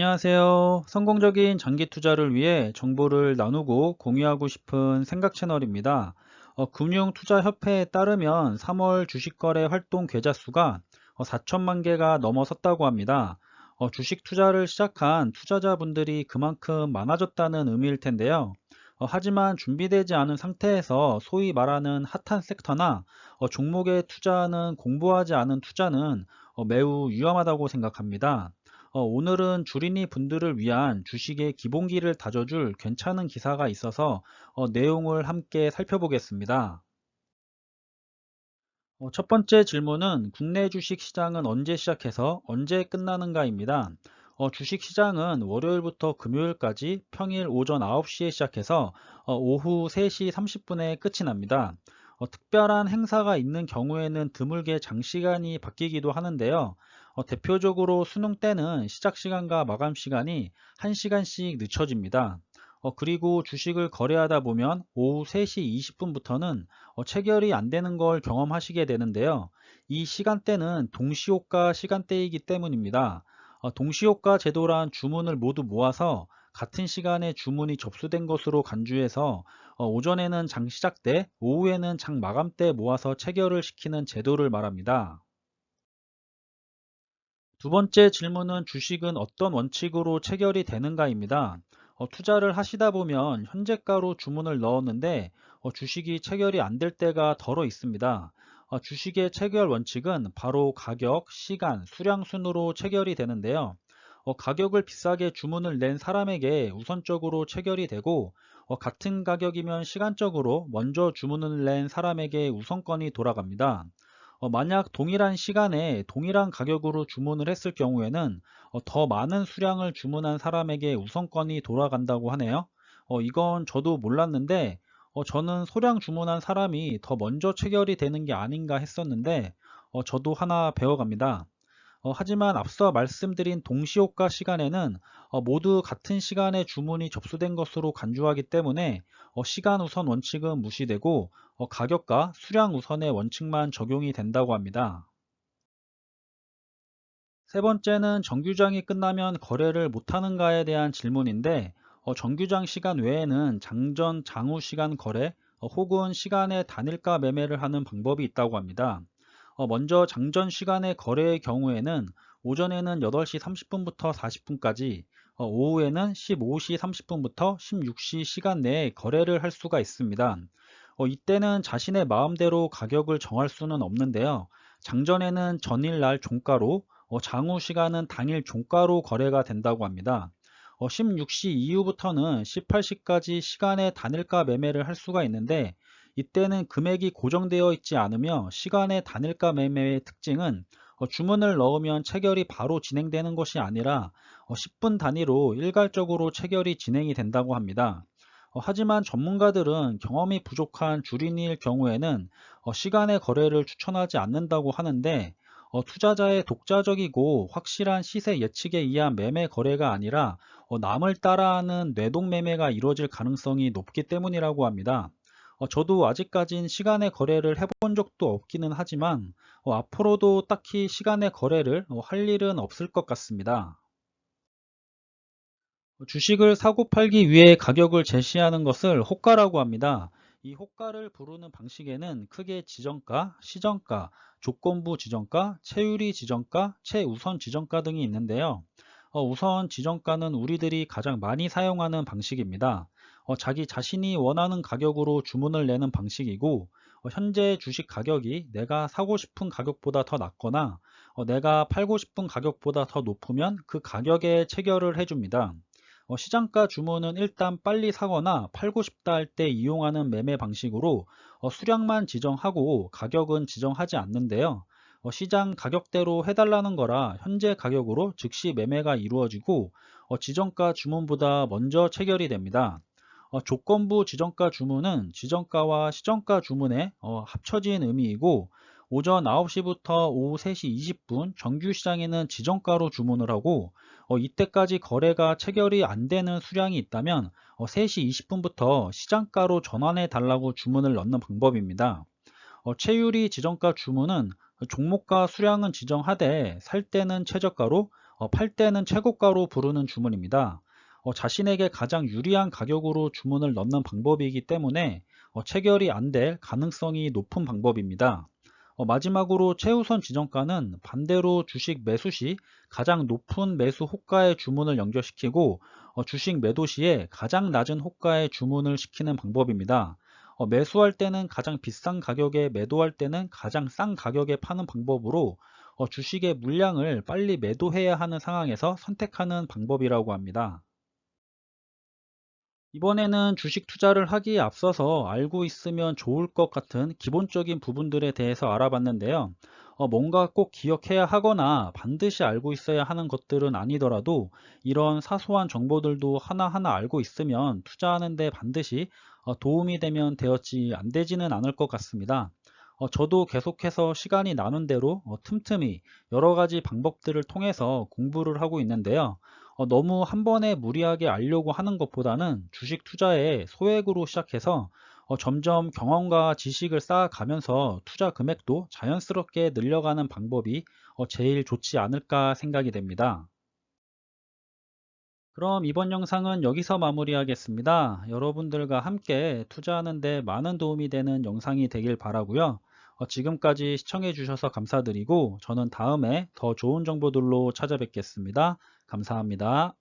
안녕하세요. 성공적인 장기 투자를 위해 정보를 나누고 공유하고 싶은 생각 채널입니다. 어, 금융투자협회에 따르면 3월 주식거래 활동 계좌 수가 어, 4천만 개가 넘어섰다고 합니다. 어, 주식 투자를 시작한 투자자분들이 그만큼 많아졌다는 의미일 텐데요. 어, 하지만 준비되지 않은 상태에서 소위 말하는 핫한 섹터나 어, 종목에 투자하는 공부하지 않은 투자는 어, 매우 위험하다고 생각합니다. 어, 오늘은 주린이 분들을 위한 주식의 기본기를 다져줄 괜찮은 기사가 있어서 어, 내용을 함께 살펴보겠습니다. 어, 첫 번째 질문은 국내 주식 시장은 언제 시작해서 언제 끝나는가입니다. 어, 주식 시장은 월요일부터 금요일까지 평일 오전 9시에 시작해서 어, 오후 3시 30분에 끝이 납니다. 어, 특별한 행사가 있는 경우에는 드물게 장시간이 바뀌기도 하는데요. 어, 대표적으로 수능 때는 시작 시간과 마감 시간이 1시간씩 늦춰집니다. 어, 그리고 주식을 거래하다 보면 오후 3시 20분부터는 어, 체결이 안 되는 걸 경험하시게 되는데요. 이 시간대는 동시효과 시간대이기 때문입니다. 어, 동시효과 제도란 주문을 모두 모아서 같은 시간에 주문이 접수된 것으로 간주해서 어, 오전에는 장 시작 때, 오후에는 장 마감 때 모아서 체결을 시키는 제도를 말합니다. 두 번째 질문은 주식은 어떤 원칙으로 체결이 되는가입니다. 어, 투자를 하시다 보면 현재가로 주문을 넣었는데 어, 주식이 체결이 안 될 때가 덜어 있습니다. 어, 주식의 체결 원칙은 바로 가격, 시간, 수량 순으로 체결이 되는데요. 어, 가격을 비싸게 주문을 낸 사람에게 우선적으로 체결이 되고 어, 같은 가격이면 시간적으로 먼저 주문을 낸 사람에게 우선권이 돌아갑니다. 어, 만약 동일한 시간에 동일한 가격으로 주문을 했을 경우에는 어, 더 많은 수량을 주문한 사람에게 우선권이 돌아간다고 하네요. 어, 이건 저도 몰랐는데 어, 저는 소량 주문한 사람이 더 먼저 체결이 되는 게 아닌가 했었는데 어, 저도 하나 배워갑니다. 어, 하지만 앞서 말씀드린 동시효과 시간에는 어, 모두 같은 시간에 주문이 접수된 것으로 간주하기 때문에 어, 시간 우선 원칙은 무시되고 어, 가격과 수량 우선의 원칙만 적용이 된다고 합니다. 세 번째는 정규장이 끝나면 거래를 못하는가에 대한 질문인데 어, 정규장 시간 외에는 장전, 장후 시간 거래 어, 혹은 시간의 단일가 매매를 하는 방법이 있다고 합니다. 어, 먼저 장전 시간의 거래의 경우에는 오전에는 8시 30분부터 40분까지 어, 오후에는 15시 30분부터 16시 시간 내에 거래를 할 수가 있습니다. 어, 이때는 자신의 마음대로 가격을 정할 수는 없는데요. 장전에는 전일날 종가로 어, 장후 시간은 당일 종가로 거래가 된다고 합니다. 어, 16시 이후부터는 18시까지 시간의 단일가 매매를 할 수가 있는데 이때는 금액이 고정되어 있지 않으며 시간의 단일가 매매의 특징은 어, 주문을 넣으면 체결이 바로 진행되는 것이 아니라 10분 어, 단위로 일괄적으로 체결이 진행이 된다고 합니다. 어, 하지만 전문가들은 경험이 부족한 주린이일 경우에는 시간의 거래를 추천하지 않는다고 하는데 투자자의 독자적이고 확실한 시세 예측에 의한 매매 거래가 아니라 남을 따라하는 뇌동 매매가 이루어질 가능성이 높기 때문이라고 합니다. 어, 저도 아직까진 시간의 거래를 해본 적도 없기는 하지만 어, 앞으로도 딱히 시간의 거래를 어, 할 일은 없을 것 같습니다. 어, 주식을 사고 팔기 위해 가격을 제시하는 것을 호가라고 합니다. 이 호가를 부르는 방식에는 크게 지정가, 시정가, 조건부 지정가, 최유리 지정가, 최우선 지정가 등이 있는데요. 어, 우선 지정가는 우리들이 가장 많이 사용하는 방식입니다. 어, 자기 자신이 원하는 가격으로 주문을 내는 방식이고 어, 현재 주식 가격이 내가 사고 싶은 가격보다 더 낮거나 어, 내가 팔고 싶은 가격보다 더 높으면 그 가격에 체결을 해줍니다. 어, 시장가 주문은 일단 빨리 사거나 팔고 싶다 할 때 이용하는 매매 방식으로 어, 수량만 지정하고 가격은 지정하지 않는데요. 어, 시장 가격대로 해달라는 거라 현재 가격으로 즉시 매매가 이루어지고 지정가 주문보다 먼저 체결이 됩니다. 어, 조건부 지정가 주문은 지정가와 시정가 주문의 어, 합쳐진 의미이고 오전 9시부터 오후 3시 20분 정규 시장에는 지정가로 주문을 하고 어, 이때까지 거래가 체결이 안 되는 수량이 있다면 3시 20분부터 시장가로 전환해 달라고 주문을 넣는 방법입니다. 최유리 지정가 주문은 종목과 수량은 지정하되 살 때는 최저가로 어, 팔 때는 최고가로 부르는 주문입니다. 어, 자신에게 가장 유리한 가격으로 주문을 넣는 방법이기 때문에 어, 체결이 안 될 가능성이 높은 방법입니다. 어, 마지막으로 최우선 지정가는 반대로 주식 매수 시 가장 높은 매수 호가의 주문을 연결시키고 어, 주식 매도 시에 가장 낮은 호가의 주문을 시키는 방법입니다. 어, 매수할 때는 가장 비싼 가격에 매도할 때는 가장 싼 가격에 파는 방법으로 어, 주식의 물량을 빨리 매도해야 하는 상황에서 선택하는 방법이라고 합니다. 이번에는 주식 투자를 하기에 앞서서 알고 있으면 좋을 것 같은 기본적인 부분들에 대해서 알아봤는데요. 어, 뭔가 꼭 기억해야 하거나 반드시 알고 있어야 하는 것들은 아니더라도 이런 사소한 정보들도 하나하나 알고 있으면 투자하는데 반드시 어, 도움이 되면 되었지 안 되지는 않을 것 같습니다. 어, 저도 계속해서 시간이 나는 대로 어, 틈틈이 여러 가지 방법들을 통해서 공부를 하고 있는데요. 어, 너무 한 번에 무리하게 알려고 하는 것보다는 주식 투자에 소액으로 시작해서 어, 점점 경험과 지식을 쌓아가면서 투자 금액도 자연스럽게 늘려가는 방법이 어, 제일 좋지 않을까 생각이 됩니다. 그럼 이번 영상은 여기서 마무리하겠습니다. 여러분들과 함께 투자하는 데 많은 도움이 되는 영상이 되길 바라고요. 어, 지금까지 시청해 주셔서 감사드리고 저는 다음에 더 좋은 정보들로 찾아뵙겠습니다. 감사합니다.